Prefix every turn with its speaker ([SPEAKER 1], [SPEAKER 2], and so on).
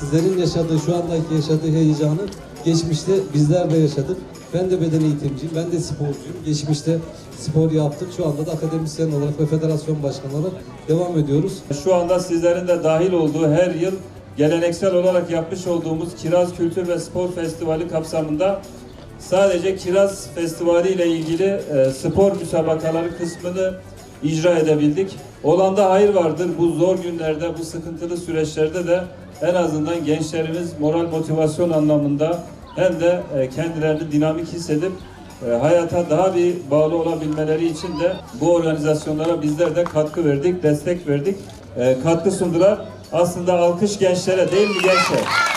[SPEAKER 1] sizlerin yaşadığı, şu andaki yaşadığı heyecanı geçmişte bizler de yaşadık. Ben de beden eğitimciyim, ben de sporcuyum. Geçmişte spor yaptık. Şu anda da akademisyen olarak ve federasyon başkanı olarak devam ediyoruz.
[SPEAKER 2] Şu anda sizlerin de dahil olduğu her yıl geleneksel olarak yapmış olduğumuz Kiraz Kültür ve Spor Festivali kapsamında sadece Kiraz Festivali ile ilgili e, spor müsabakaları kısmını icra edebildik. Olanda hayır vardır. Bu zor günlerde, bu sıkıntılı süreçlerde de en azından gençlerimiz moral motivasyon anlamında hem de e, kendilerini dinamik hissedip e, hayata daha bir bağlı olabilmeleri için de bu organizasyonlara bizler de katkı verdik, destek verdik, e, katkı sundular. Aslında alkış gençlere değil mi gençler?